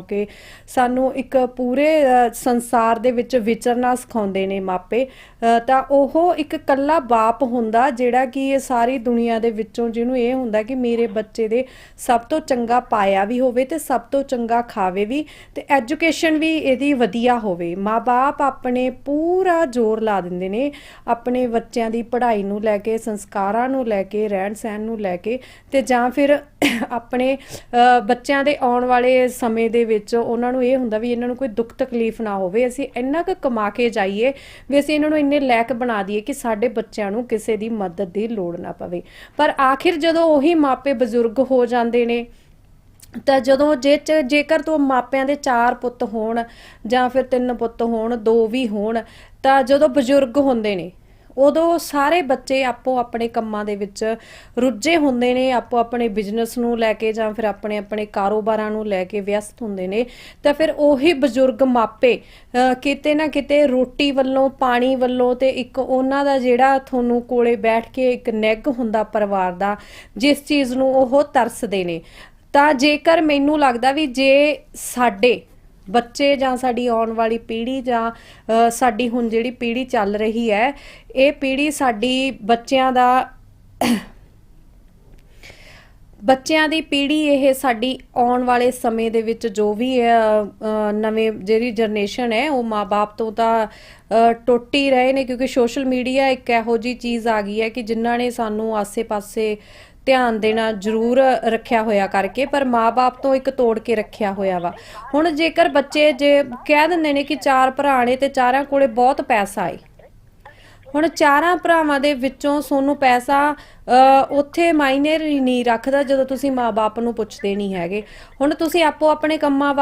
ਕਿ ਸਾਨੂੰ ਇੱਕ ਪੂਰੇ ਸੰਸਾਰ ਦੇ ਵਿੱਚ ਵਿਚਰਨਾ ਸਿਖਾਉਂਦੇ ਨੇ ਮਾਪੇ। ਤਾਂ ਉਹ ਇੱਕ ਕੱਲਾ ਬਾਪ ਹੁੰਦਾ ਜਿਹੜਾ ਕਿ ਇਹ ਸਾਰੀ ਦੁਨੀਆ ਦੇ ਵਿੱਚੋਂ ਜਿਹਨੂੰ ਇਹ ਹੁੰਦਾ ਕਿ ਮੇਰੇ ਬੱਚੇ ਦੇ ਸਭ ਤੋਂ ਚੰਗਾ ਪਾਇਆ ਵੀ ਹੋਵੇ ਤੇ ਸਭ ਤੋਂ ਚੰਗਾ ਖਾਵੇ ਵੀ ਤੇ ਐਜੂਕੇਸ਼ਨ ਵੀ ਇਹਦੀ ਵਧੀਆ ਹੋਵੇ। ਮਾਪੇ ਆਪਣੇ ਪੂਰਾ ਜ਼ੋਰ ਲਾ ਦਿੰਦੇ ਨੇ ਆਪਣੇ ਬੱਚਿਆਂ ਦੀ ਪੜ੍ਹਾਈ ਨੂੰ ਲੈ ਕੇ, ਸੰਸਕਾਰਾਂ ਨੂੰ ਲੈ ਕੇ ਰਹਿਣ ਸਹਿਣ ਨੂੰ ਲੈ ਕੇ ਤੇ ਜਾਂ ਫਿਰ ਆਪਣੇ ਬੱਚਿਆਂ ਦੇ ਆਉਣ ਵਾਲੇ ਸਮੇਂ ਦੇ ਵਿੱਚ ਉਹਨਾਂ ਨੂੰ ਇਹ ਹੁੰਦਾ ਵੀ ਇਹਨਾਂ ਨੂੰ ਕੋਈ ਦੁੱਖ ਤਕਲੀਫ ਨਾ ਹੋਵੇ, ਅਸੀਂ ਇੰਨਾ ਕੁ ਕਮਾ ਕੇ ਜਾਈਏ ਵੀ ਅਸੀਂ ਇਹਨਾਂ ਨੂੰ ਇੰਨੇ ਲਾਇਕ ਬਣਾ ਦਈਏ ਕਿ ਸਾਡੇ ਬੱਚਿਆਂ ਨੂੰ ਕਿਸੇ ਦੀ ਮਦਦ ਦੀ ਲੋੜ ਨਾ ਪਵੇ। ਪਰ ਆਖਿਰ ਜਦੋਂ ਉਹੀ ਮਾਪੇ ਬਜ਼ੁਰਗ ਹੋ ਜਾਂਦੇ ਨੇ, ਤਾਂ ਜਦੋਂ ਜੇ ਜੇਕਰ ਤੋਂ ਮਾਪਿਆਂ ਦੇ ਚਾਰ ਪੁੱਤ ਹੋਣ ਜਾਂ ਫਿਰ ਤਿੰਨ ਪੁੱਤ ਹੋਣ, ਦੋ ਵੀ ਹੋਣ, ਤਾਂ ਜਦੋਂ ਬਜ਼ੁਰਗ ਹੁੰਦੇ ਨੇ ਉਦੋਂ ਸਾਰੇ ਬੱਚੇ ਆਪੋ ਆਪਣੇ ਕੰਮਾਂ ਦੇ ਵਿੱਚ ਰੁੱਝੇ ਹੁੰਦੇ ਨੇ, ਆਪੋ ਆਪਣੇ ਬਿਜ਼ਨਸ ਨੂੰ ਲੈ ਕੇ ਜਾਂ ਫਿਰ ਆਪਣੇ ਆਪਣੇ ਕਾਰੋਬਾਰਾਂ ਨੂੰ ਲੈ ਕੇ ਵਿਅਸਤ ਹੁੰਦੇ ਨੇ। ਤਾਂ ਫਿਰ ਉਹੀ ਬਜ਼ੁਰਗ ਮਾਪੇ ਕਿਤੇ ਨਾ ਕਿਤੇ ਰੋਟੀ ਵੱਲੋਂ, ਪਾਣੀ ਵੱਲੋਂ ਤੇ ਇੱਕ ਉਹਨਾਂ ਦਾ ਜਿਹੜਾ ਤੁਹਾਨੂੰ ਕੋਲੇ ਬੈਠ ਕੇ ਇੱਕ ਨਿੱਘ ਹੁੰਦਾ ਪਰਿਵਾਰ ਦਾ, ਜਿਸ ਚੀਜ਼ ਨੂੰ ਉਹ ਤਰਸਦੇ ਨੇ। ਤਾਂ ਜੇਕਰ ਮੈਨੂੰ ਲੱਗਦਾ ਵੀ ਜੇ ਸਾਡੇ ਬੱਚੇ ਜਾਂ ਸਾਡੀ ਆਉਣ ਵਾਲੀ ਪੀੜ੍ਹੀ ਜਾਂ ਸਾਡੀ ਹੁਣ ਜਿਹੜੀ ਪੀੜ੍ਹੀ ਚੱਲ ਰਹੀ ਹੈ ਇਹ ਪੀੜ੍ਹੀ ਸਾਡੀ ਬੱਚਿਆਂ ਦਾ ਬੱਚਿਆਂ ਦੀ ਪੀੜ੍ਹੀ ਇਹ ਸਾਡੀ ਆਉਣ ਵਾਲੇ ਸਮੇਂ ਦੇ ਵਿੱਚ ਜੋ ਵੀ ਹੈ, ਨਵੇਂ ਜਿਹੜੀ ਜਨਰੇਸ਼ਨ ਹੈ ਉਹ ਮਾਪੇ ਤੋਂ ਤਾਂ ਅ, ਟੁੱਟ ਹੀ ਰਹੇ ਨੇ ਕਿਉਂਕਿ ਸੋਸ਼ਲ ਮੀਡੀਆ ਇੱਕ ਇਹੋ ਜੀ ਚੀਜ਼ ਆ ਗਈ ਹੈ ਕਿ ਜਿਨ੍ਹਾਂ ਨੇ ਸਾਨੂੰ ਆਸੇ-ਪਾਸੇ ਧਿਆਨ ਦੇਣਾ ਜ਼ਰੂਰ ਰੱਖਿਆ ਹੋਇਆ ਕਰਕੇ, ਪਰ ਮਾਪੇ ਤੋਂ ਇੱਕ ਤੋੜ ਕੇ ਰੱਖਿਆ ਹੋਇਆ ਵਾ। ਹੁਣ ਜੇਕਰ ਬੱਚੇ ਜੇ ਕਹਿ ਦਿੰਦੇ ਨੇ ਕਿ ਚਾਰ ਭਰਾ ਨੇ ਤੇ ਚਾਰਾਂ ਕੋਲੇ ਬਹੁਤ ਪੈਸਾ ਏ। ਹੁਣ ਚਾਰਾਂ ਭਰਾਵਾਂ ਦੇ ਵਿੱਚੋਂ ਸੋਨੂੰ ਪੈਸਾ ਅ, ਉੱਥੇ ਮਾਇਨੇ ਨਹੀਂ ਰੱਖਦਾ ਜਦੋਂ ਤੁਸੀਂ ਮਾਪੇ ਨੂੰ ਪੁੱਛਦੇ ਨਹੀਂ ਹੈਗੇ। ਹੁਣ ਤੁਸੀਂ ਆਪੋ ਆਪਣੇ ਕੰਮਾਂ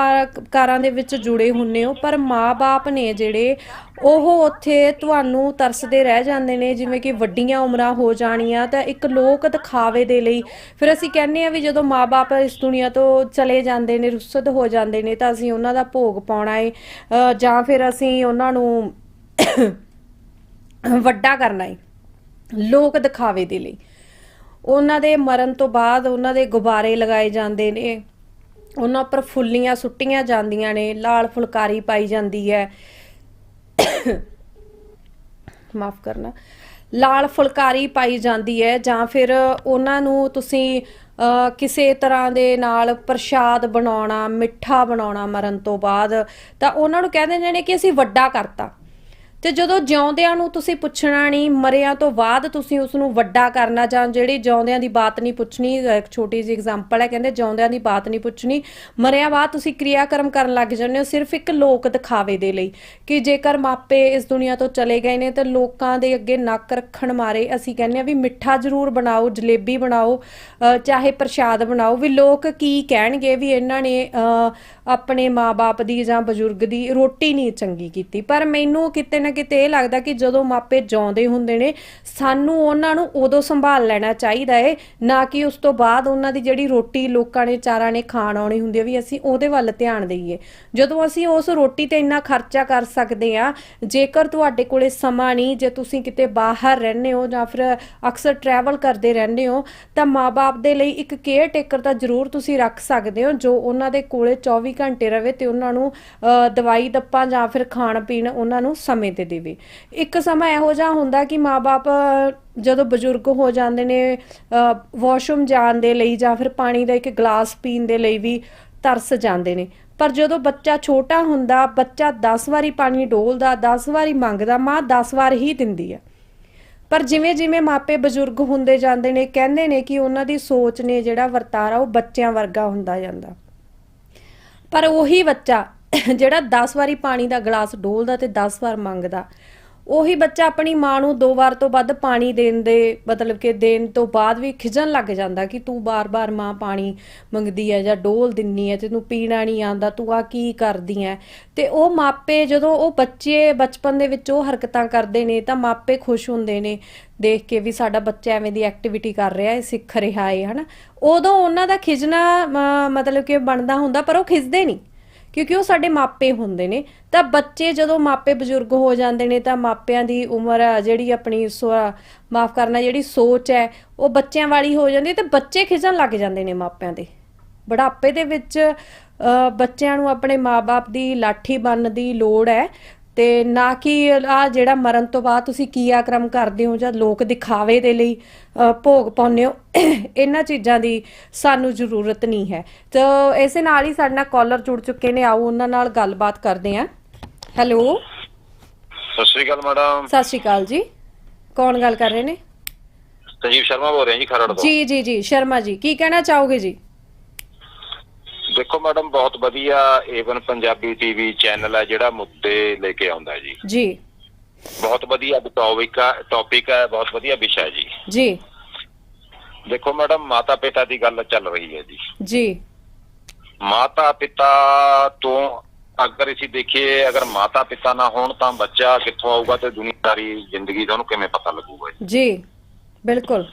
ਕਾਰਾਂ ਦੇ ਵਿੱਚ ਜੁੜੇ ਹੁੰਨੇ ਹੋ ਪਰ ਮਾਪੇ ਨੇ ਜਿਹੜੇ ਉਹ ਉੱਥੇ ਤੁਹਾਨੂੰ ਤਰਸਦੇ ਰਹਿ ਜਾਂਦੇ ਨੇ ਜਿਵੇਂ ਕਿ ਵੱਡੀਆਂ ਉਮਰਾਂ ਹੋ ਜਾਣੀਆਂ ਤਾਂ ਇੱਕ ਲੋਕ ਦਿਖਾਵੇ ਦੇ ਲਈ। ਫਿਰ ਅਸੀਂ ਕਹਿੰਦੇ ਆ ਵੀ ਜਦੋਂ ਮਾਪੇ ਇਸ ਦੁਨੀਆ ਤੋਂ ਚਲੇ ਜਾਂਦੇ ਨੇ ਰੁੱਸਦ ਹੋ ਜਾਂਦੇ ਨੇ ਤਾਂ ਅਸੀਂ ਉਹਨਾਂ ਦਾ ਭੋਗ ਪਾਉਣਾ ਏ ਅ, ਜਾਂ ਫਿਰ ਅਸੀਂ ਉਹਨਾਂ ਨੂੰ ਵੱਡਾ ਕਰਨਾ ਹੈ ਲੋਕ ਦਿਖਾਵੇ ਦੇ ਲਈ। ਉਹਨਾਂ ਦੇ ਮਰਨ ਤੋਂ ਬਾਅਦ ਉਹਨਾਂ ਦੇ ਗੁਬਾਰੇ ਲਗਾਏ ਜਾਂਦੇ ਨੇ, ਉਹਨਾਂ ਉੱਪਰ ਫੁੱਲੀਆਂ ਸੁੱਟੀਆਂ ਜਾਂਦੀਆਂ ਨੇ, ਲਾਲ ਫੁਲਕਾਰੀ ਪਾਈ ਜਾਂਦੀ ਹੈ। ਮਾਫ ਕਰਨਾ। ਲਾਲ ਫੁਲਕਾਰੀ ਪਾਈ ਜਾਂਦੀ ਹੈ ਜਾਂ ਫਿਰ ਉਹਨਾਂ ਨੂੰ ਤੁਸੀਂ ਕਿਸੇ ਤਰ੍ਹਾਂ ਦੇ ਨਾਲ ਪ੍ਰਸ਼ਾਦ ਬਣਾਉਣਾ, ਮਿੱਠਾ ਬਣਾਉਣਾ ਮਰਨ ਤੋਂ ਬਾਅਦ, ਤਾਂ ਉਹਨਾਂ ਨੂੰ ਕਹਿੰਦੇ ਨੇ ਕਿ ਅਸੀਂ ਵੱਡਾ ਕਰਤਾ। ਤੇ ਜਦੋਂ ਜਿਉਂਦਿਆਂ ਨੂੰ ਤੁਸੀਂ ਪੁੱਛਣਾ ਨਹੀਂ, ਮਰਿਆਂ ਤੋਂ ਬਾਅਦ ਤੁਸੀਂ ਉਸ ਨੂੰ ਵੱਡਾ ਕਰਨਾ ਜਾਂ ਜਿਹੜੀ ਜਿਉਂਦਿਆਂ ਦੀ ਬਾਤ ਨਹੀਂ ਪੁੱਛਣੀ ਇੱਕ ਛੋਟੀ ਜਿਹੀ ਐਗਜ਼ਾਮਪਲ ਹੈ, ਕਹਿੰਦੇ ਜਿਉਂਦਿਆਂ ਦੀ ਬਾਤ ਨਹੀਂ ਪੁੱਛਣੀ, ਮਰਿਆਂ ਬਾਅਦ ਤੁਸੀਂ ਕਿਰਿਆ ਕਰਮ ਕਰਨ ਲੱਗ ਜਾਂਦੇ ਹੋ ਸਿਰਫ ਇੱਕ ਲੋਕ ਦਿਖਾਵੇ ਦੇ ਲਈ ਕਿ ਜੇਕਰ ਮਾਪੇ ਇਸ ਦੁਨੀਆ ਤੋਂ ਚਲੇ ਗਏ ਨੇ ਤਾਂ ਲੋਕਾਂ ਦੇ ਅੱਗੇ ਨੱਕ ਰੱਖਣ ਮਾਰੇ, ਅਸੀਂ ਕਹਿੰਦੇ ਆ ਵੀ ਮਿੱਠਾ ਜ਼ਰੂਰ ਬਣਾਓ, ਜਲੇਬੀ ਬਣਾਓ ਚਾਹੇ ਪ੍ਰਸ਼ਾਦ ਬਣਾਓ, ਵੀ ਲੋਕ ਕੀ ਕਹਿਣਗੇ ਵੀ ਇਹਨਾਂ ਨੇ ਆਪਣੇ ਮਾਪੇ ਦੀ ਜਾਂ ਬਜ਼ੁਰਗ ਦੀ ਰੋਟੀ ਨਹੀਂ ਚੰਗੀ ਕੀਤੀ। ਪਰ ਮੈਨੂੰ ਕਿਤੇ ਨਾ ਕਿਤੇ ਇਹ ਲੱਗਦਾ ਕਿ ਜਦੋਂ ਮਾਪੇ ਜਾਉਂਦੇ ਹੁੰਦੇ ਨੇ, ਸਾਨੂੰ ਉਹਨਾਂ ਨੂੰ ਉਦੋਂ ਸੰਭਾਲ ਲੈਣਾ ਚਾਹੀਦਾ ਹੈ ਨਾ ਕਿ ਉਸ ਤੋਂ ਬਾਅਦ ਉਹਨਾਂ ਦੀ ਜਿਹੜੀ ਰੋਟੀ ਲੋਕਾਂ ਨੇ, ਚਾਰਾਂ ਨੇ ਖਾਣ ਆਉਣੀ ਹੁੰਦੀ ਹੈ ਵੀ ਅਸੀਂ ਉਹਦੇ ਵੱਲ ਧਿਆਨ ਦਈਏ। ਜਦੋਂ ਅਸੀਂ ਉਸ ਰੋਟੀ ਤੇ ਇੰਨਾ ਖਰਚਾ ਕਰ ਸਕਦੇ ਆ, ਜੇਕਰ ਤੁਹਾਡੇ ਕੋਲੇ ਸਮਾਂ ਨਹੀਂ, ਜੇ ਤੁਸੀਂ ਕਿਤੇ ਬਾਹਰ ਰਹਿੰਦੇ ਹੋ ਜਾਂ ਫਿਰ ਅਕਸਰ ਟਰੈਵਲ ਕਰਦੇ ਰਹਿੰਦੇ ਹੋ, ਤਾਂ ਮਾਪੇ ਦੇ ਲਈ ਇੱਕ ਕੇਅਰ ਟੇਕਰ ਤਾਂ ਜ਼ਰੂਰ ਤੁਸੀਂ ਰੱਖ ਸਕਦੇ ਹੋ, ਜੋ ਉਹਨਾਂ ਦੇ ਕੋਲੇ 24 ਘੰਟੇ ਰਵੇ ਤੇ ਉਹਨਾਂ ਨੂੰ ਅ, ਦਵਾਈ ਦੱਪਾ ਜਾਂ ਫਿਰ ਖਾਣ ਪੀਣ ਉਹਨਾਂ ਨੂੰ ਸਮੇਂ ਤੇ ਦੇਵੇ। ਇੱਕ ਸਮਾਂ ਇਹੋ ਜਿਹਾ ਹੁੰਦਾ ਕਿ ਮਾਪੇ ਜਦੋਂ ਬਜ਼ੁਰਗ ਹੋ ਜਾਂਦੇ ਨੇ ਵਾਸ਼ਰੂਮ ਜਾਣ ਦੇ ਲਈ ਜਾਂ ਫਿਰ ਪਾਣੀ ਦਾ ਇੱਕ ਗਲਾਸ ਪੀਣ ਦੇ ਲਈ ਵੀ ਤਰਸ ਜਾਂਦੇ ਨੇ। ਪਰ ਜਦੋਂ ਬੱਚਾ ਛੋਟਾ ਹੁੰਦਾ ਬੱਚਾ 10 ਵਾਰੀ ਪਾਣੀ ਡੋਲਦਾ 10 ਵਾਰੀ ਮੰਗਦਾ ਮਾਂ 10 ਵਾਰ ਹੀ ਦਿੰਦੀ ਹੈ ਪਰ ਜਿਵੇਂ ਜਿਵੇਂ ਮਾਪੇ ਬਜ਼ੁਰਗ ਹੁੰਦੇ ਜਾਂਦੇ ਨੇ ਕਹਿੰਦੇ ਨੇ ਕਿ ਉਹਨਾਂ ਦੀ ਸੋਚ ਨੇ ਜਿਹੜਾ ਵਰਤਾਰਾ ਉਹ ਬੱਚਿਆਂ ਵਰਗਾ ਹੁੰਦਾ ਜਾਂਦਾ। ਪਰ ਉਹੀ ਬੱਚਾ ਜਿਹੜਾ 10 ਵਾਰੀ ਪਾਣੀ ਦਾ ਗਲਾਸ ਡੋਲਦਾ ਤੇ 10 ਵਾਰ ਮੰਗਦਾ। ਉਹੀ ਬੱਚਾ ਆਪਣੀ ਮਾਂ ਨੂੰ ਦੋ ਵਾਰ ਤੋਂ ਵੱਧ ਪਾਣੀ ਦੇਣ ਦੇ, ਮਤਲਬ ਕਿ ਦੇਣ ਤੋਂ ਬਾਅਦ ਵੀ ਖਿਜਣ ਲੱਗ ਜਾਂਦਾ ਕਿ ਤੂੰ ਬਾਰ-ਬਾਰ ਮਾਂ ਪਾਣੀ ਮੰਗਦੀ ਹੈ ਜਾਂ ਡੋਲ ਦਿੰਨੀ ਹੈ ਤੇ ਤੈਨੂੰ ਪੀਣਾ ਨਹੀਂ ਆਂਦਾ ਤੂੰ ਆ ਕੀ ਕਰਦੀ ਹੈ? ਤੇ ਉਹ ਮਾਪੇ ਜਦੋਂ ਉਹ ਬੱਚੇ ਬਚਪਨ ਦੇ ਵਿੱਚ ਉਹ ਹਰਕਤਾਂ ਕਰਦੇ ਨੇ ਤਾਂ ਮਾਪੇ ਖੁਸ਼ ਹੁੰਦੇ ਨੇ, ਦੇਖ ਕੇ ਵੀ ਸਾਡਾ ਬੱਚਾ ਐਵੇਂ ਦੀ ਐਕਟੀਵਿਟੀ ਕਰ ਰਿਹਾ ਹੈ, ਸਿੱਖ ਰਿਹਾ ਹੈ, ਹਨਾ? ਉਦੋਂ ਉਹਨਾਂ ਦਾ ਖਿਜਣਾ ਮਤਲਬ ਕਿ ਬਣਦਾ ਹੁੰਦਾ ਪਰ ਉਹ ਖਿਜਦੇ ਨਹੀਂ। ਕਿਉਂਕਿ ਉਹ ਸਾਡੇ ਮਾਪੇ ਹੁੰਦੇ ਨੇ। ਤਾਂ ਬੱਚੇ ਜਦੋਂ ਮਾਪੇ ਬਜ਼ੁਰਗ ਹੋ ਜਾਂਦੇ ਨੇ ਤਾਂ ਮਾਪਿਆਂ ਦੀ ਉਮਰ ਜਿਹੜੀ ਆਪਣੀ ਮਾਫ ਕਰਨਾ ਜਿਹੜੀ ਸੋਚ ਹੈ ਉਹ ਬੱਚਿਆਂ ਵਾਲੀ ਹੋ ਜਾਂਦੀ ਹੈ। ਤੇ ਬੱਚੇ ਖਿਜਣ ਲੱਗ ਜਾਂਦੇ ਨੇ ਮਾਪਿਆਂ ਦੇ। ਬੁਢਾਪੇ ਦੇ ਵਿੱਚ ਅ, ਬੱਚਿਆਂ ਨੂੰ ਆਪਣੇ ਮਾਪੇ ਦੀ ਲਾਠੀ ਬੰਨ ਦੀ ਲੋੜ ਹੈ। ਤੇ ਨਾ ਕਿ ਆ ਜਿਹੜਾ ਮਰਨ ਤੋਂ ਬਾਅਦ ਤੁਸੀਂ ਕੀਆਕ੍ਰਮ ਕਰਦੇ ਹੋ ਜਾਂ ਲੋਕ ਦਿਖਾਵੇ ਦੇ ਲਈ ਭੋਗ ਪਾਉਂਦੇ ਹੋ ਇਹਨਾਂ ਚੀਜ਼ਾਂ ਦੀ ਸਾਨੂੰ ਜ਼ਰੂਰਤ ਨਹੀਂ ਹੈ। ਤਾਂ ਇਸੇ ਨਾਲ ਹੀ ਸਾਡੇ ਨਾਲ ਕਾਲਰ ਜੁੜ ਚੁੱਕੇ ਨੇ ਆਓ ਉਹਨਾਂ ਨਾਲ ਗੱਲਬਾਤ ਕਰਦੇ ਹਾਂ। ਹੈਲੋ। ਸਤਿ ਸ਼੍ਰੀ ਅਕਾਲ ਮੈਡਮ। ਸਤਿ ਸ਼੍ਰੀ ਅਕਾਲ ਜੀ। ਕੌਣ ਗੱਲ ਕਰ ਰਹੇ ਨੇ? ਸੰਜੀਵ ਸ਼ਰਮਾ ਬੋਲ ਰਿਹਾ ਜੀ ਖਰੜ ਤੋਂ। ਜੀ ਜੀ ਜੀ ਸ਼ਰਮਾ ਜੀ ਕੀ ਕਹਿਣਾ ਚਾਹੋਗੇ ਜੀ? ਦੇਖੋ ਮੈਡਮ ਬਹੁਤ ਵਧੀਆ ਏਵਨ ਪੰਜਾਬੀ ਟੀਵੀ ਚੈਨਲ ਹੈ ਜਿਹੜਾ ਮੁੱਦੇ ਲੈ ਕੇ ਆਉਂਦਾ ਜੀ। ਜੀ। ਬਹੁਤ ਵਧੀਆ ਟੌਪਿਕ ਹੈ ਟੌਪਿਕ ਹੈ ਬਹੁਤ ਵਧੀਆ ਵਿਸ਼ਾ ਹੈ ਜੀ। ਜੀ। ਦੇਖੋ ਮੈਡਮ ਮਾਤਾ ਪਿਤਾ ਦੀ ਗੱਲ ਚੱਲ ਰਹੀ ਹੈ ਜੀ। ਜੀ। ਮਾਤਾ ਪਿਤਾ ਤੋਂ ਅਗਰ ਅਸੀਂ ਦੇਖੀਏ ਅਗਰ ਮਾਤਾ ਪਿਤਾ ਨਾ ਹੋਣ ਤਾਂ ਬੱਚਾ ਕਿੱਥੋਂ ਆਊਗਾ ਤੇ ਦੁਨੀਆਦਾਰੀ ਜ਼ਿੰਦਗੀ ਦਾ ਉਹਨੂੰ ਕਿਵੇਂ ਪਤਾ ਲੱਗੂਗਾ ਜੀ? ਜੀ ਬਿਲਕੁਲ।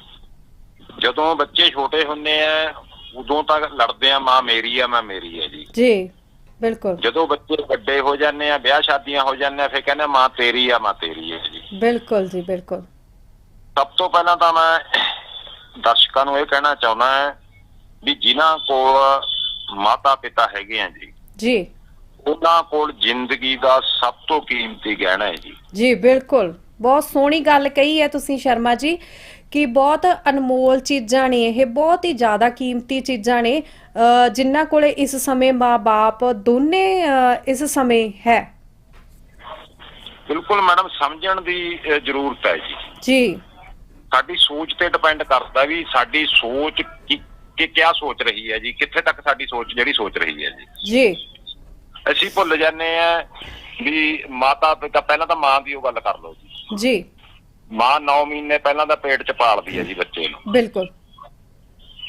ਜਦੋਂ ਬੱਚੇ ਛੋਟੇ ਹੁੰਦੇ ਆ ਉਦੋਂ ਤੱਕ ਲੜਦੇ ਆ ਮਾਂ ਮੇਰੀ ਆ ਮੈਂ ਮੇਰੀ ਹੈ ਜੀ। ਜੀ ਬਿਲਕੁਲ। ਜਦੋਂ ਬੱਚੇ ਵੱਡੇ ਹੋ ਜਾਂਦੇ ਆ ਵਿਆਹ ਸ਼ਾਦੀਆਂ ਹੋ ਜਾਂਦੇ ਆ ਫਿਰ ਕਹਿੰਦੇ ਆ, ਮਾਂ ਤੇਰੀ ਆ ਮਾਂ ਤੇਰੀ ਹੈ ਜੀ। ਬਿਲਕੁਲ ਜੀ ਬਿਲਕੁਲ। ਸਭ ਤੋਂ ਪਹਿਲਾਂ ਤਾਂ ਮੈਂ ਦਰਸ਼ਕਾਂ ਨੂੰ ਇਹ ਕਹਿਣਾ ਚਾਹੁੰਦਾ ਹਾਂ ਵੀ ਜਿਨ੍ਹਾਂ ਕੋਲ ਮਾਤਾ ਪਿਤਾ ਹੈਗੇ ਆ ਜੀ ਜੀ। ਉਹਨਾਂ ਕੋਲ ਜ਼ਿੰਦਗੀ ਦਾ ਸਭ ਤੋਂ ਕੀਮਤੀ ਗਹਿਣਾ ਹੈ ਜੀ। ਜੀ ਬਿਲਕੁਲ। ਬਹੁਤ ਸੋਹਣੀ ਗੱਲ ਕਹੀ ਹੈ ਤੁਸੀਂ ਸ਼ਰਮਾ ਜੀ। ਕਿ ਬਹੁਤ ਅਨਮੋਲ ਚੀਜ਼ਾਂ ਨੇ ਇਹ ਬਹੁਤ ਹੀ ਜ਼ਿਆਦਾ ਕੀਮਤੀ ਚੀਜ਼ਾਂ ਨੇ ਜਿਨ੍ਹਾਂ ਕੋਲੇ ਇਸ ਸਮੇਂ ਮਾਂ-ਬਾਪ ਦੋਨੇ ਇਸ ਸਮੇਂ ਹੈ। ਬਿਲਕੁਲ ਮੈਡਮ ਸਮਝਣ ਦੀ ਜ਼ਰੂਰਤ ਹੈ ਜੀ। ਜੀ। ਸਾਡੀ ਸੋਚ ਤੇ ਡਿਪੈਂਡ ਕਰਦਾ ਵੀ ਸਾਡੀ ਸੋਚ ਕੀ ਕਿ ਕਿਆ ਸੋਚ ਰਹੀ ਹੈ ਜੀ ਕਿੱਥੇ ਤੱਕ ਸਾਡੀ ਸੋਚ ਜਿਹੜੀ ਸੋਚ ਰਹੀ ਹੈ ਜੀ। ਜੀ। ਅਸੀਂ ਭੁੱਲ ਜਾਂਦੇ ਆ ਵੀ ਮਾਤਾ ਪਿਤਾ ਪਹਿਲਾਂ ਤਾਂ ਮਾਂ ਦੀ ਉਹ ਗੱਲ ਕਰ ਲਓ ਜੀ। ਜੀ। ਮਾਂ 9 ਮਹੀਨੇ ਪਹਿਲਾਂ ਤਾਂ ਪੇਟ 'ਚ ਪਾਲਦੀ ਹੈ ਜੀ ਬੱਚੇ ਨੂੰ। ਬਿਲਕੁਲ।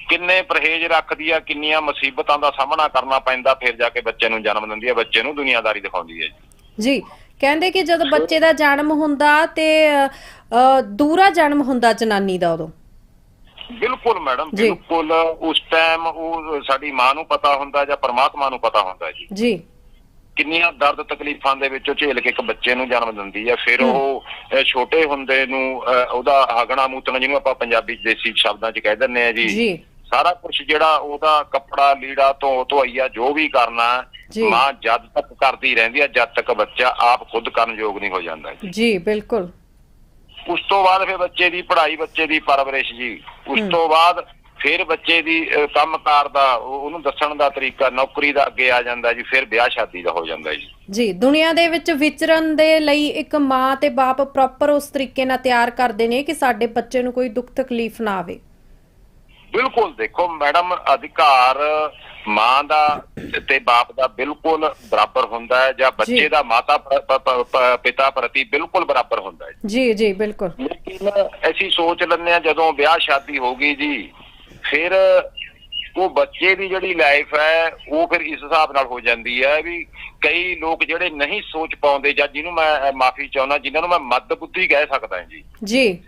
ਕਿੰਨੇ ਪਰਹੇਜ਼ ਰੱਖਦੀ ਆ ਕਿੰਨੀਆਂ ਮੁਸੀਬਤਾਂ ਦਾ ਸਾਹਮਣਾ ਕਰਨਾ ਪੈਂਦਾ ਫਿਰ ਜਾ ਕੇ ਬੱਚੇ ਨੂੰ ਜਨਮ ਦਿੰਦੀ ਹੈ ਬੱਚੇ ਨੂੰ ਦੁਨੀਆਦਾਰੀ ਦਿਖਾਉਂਦੀ ਹੈ ਜੀ। ਜੀ ਕਹਿੰਦੇ ਕਿ ਜਦ ਬੱਚੇ ਦਾ ਜਨਮ ਹੁੰਦਾ ਤੇ ਅ, ਦੂਰਾ ਜਨਮ ਹੁੰਦਾ ਜਨਾਨੀ ਦਾ ਉਦੋਂ। ਬਿਲਕੁਲ ਮੈਡਮ ਜੀ। ਬਿਲਕੁਲ ਉਸ ਟਾਈਮ ਉਹ ਸਾਡੀ ਮਾਂ ਨੂੰ ਪਤਾ ਹੁੰਦਾ ਜਾਂ ਪਰਮਾਤਮਾ ਨੂੰ ਪਤਾ ਹੁੰਦਾ ਜੀ। ਜੀ। ਕਿੰਨੀਆਂ ਦਰਦ ਤਕਲੀਫਾਂ ਦੇ ਵਿੱਚੋਂ ਝੇਲ ਕੇ ਇੱਕ ਬੱਚੇ ਨੂੰ ਜਨਮ ਦਿੰਦੀ ਹੈ ਫਿਰ ਉਹ ਛੋਟੇ ਹੁੰਦੇ ਨੂੰ ਉਹਦਾ ਹਾਗਣਾ ਮੂਤਣਾ ਜਿਹਨੂੰ ਆਪਾਂ ਪੰਜਾਬੀ ਦੇਸੀ ਸ਼ਬਦਾਂ 'ਚ ਕਹਿ ਦਿੰਦੇ ਆ ਜੀ ਸਾਰਾ ਕੁਝ ਜਿਹੜਾ ਉਹਦਾ ਕੱਪੜਾ ਲੀੜਾ ਧੋ ਧੋਈਆ ਜੋ ਵੀ ਕਰਨਾ। ਮਾਂ ਜਦ ਤੱਕ ਕਰਦੀ ਰਹਿੰਦੀ ਹੈ ਜਦ ਤੱਕ ਬੱਚਾ ਆਪ ਖੁਦ ਕਰਨ ਯੋਗ ਨਹੀਂ ਹੋ ਜਾਂਦਾ ਜੀ। ਜੀ ਬਿਲਕੁਲ ਉਸ ਤੋਂ ਬਾਅਦ ਫਿਰ ਬੱਚੇ ਦੀ ਪੜ੍ਹਾਈ ਬੱਚੇ ਦੀ ਪਰਵਰਿਸ਼ ਜੀ ਉਸ। ਤੋਂ ਬਾਅਦ ਫਿਰ ਬੱਚੇ ਦੀ ਅਹ, ਕੰਮਕਾਰ ਦਾ ਉਹ- ਉਹਨੂੰ ਦੱਸਣ ਦਾ ਤਰੀਕਾ ਨੌਕਰੀ ਦਾ ਅੱਗੇ ਆ ਜਾਂਦਾ ਜੀ ਫਿਰ ਵਿਆਹ ਸ਼ਾਦੀ ਦਾ ਹੋ ਜਾਂਦਾ ਜੀ। ਜੀ ਦੁਨੀਆ ਦੇ ਵਿੱਚ ਵਿਚਰਨ ਦੇ ਲਈ ਇੱਕ ਮਾਂ ਤੇ ਬਾਪ ਪ੍ਰੋਪਰ ਉਸ ਤਰੀਕੇ ਨਾਲ ਤਿਆਰ ਕਰਦੇ ਨੇ ਕਿ ਸਾਡੇ ਬੱਚੇ ਨੂੰ ਕੋਈ ਦੁੱਖ ਤਕਲੀਫ ਨਾ ਆਵੇ। ਬਿਲਕੁਲ ਦੇਖੋ ਮੈਡਮ ਅਧਿਕਾਰ ਮਾਂ ਦਾ ਤੇ ਬਾਪ ਦਾ ਬਿਲਕੁਲ ਬਰਾਬਰ ਹੁੰਦਾ ਹੈ ਜਾਂ। ਬੱਚੇ ਦਾ ਮਾਤਾ ਪਿਤਾ ਪ੍ਰਤੀ ਬਿਲਕੁਲ ਬਰਾਬਰ ਹੁੰਦਾ ਹੈ ਜੀ। ਜੀ ਬਿਲਕੁਲ। ਲੇਕਿਨ ਅਸੀਂ ਸੋਚ ਲੈਂਦੇ ਆ ਜਦੋਂ ਵਿਆਹ ਸ਼ਾਦੀ ਹੋ ਗਈ ਜੀ ਫਿਰ ਉਹ ਬੱਚੇ ਦੀ ਜਿਹੜੀ ਲਾਈਫ ਹੈ ਉਹ ਫਿਰ ਇਸ ਹਿਸਾਬ ਨਾਲ ਹੋ ਜਾਂਦੀ ਹੈ ਵੀ ਕਈ ਲੋਕ ਜਿਹੜੇ ਨਹੀਂ ਸੋਚ ਪਾਉਂਦੇ ਜਾਂ ਜਿਹਨੂੰ ਮੈਂ ਮਾਫੀ ਚਾਹੁੰਦਾ ਜਿਨ੍ਹਾਂ ਨੂੰ ਮੈਂ ਮੱਧ ਬੁੱਧੀ ਕਹਿ ਸਕਦਾ ਜੀ। ਜੀ।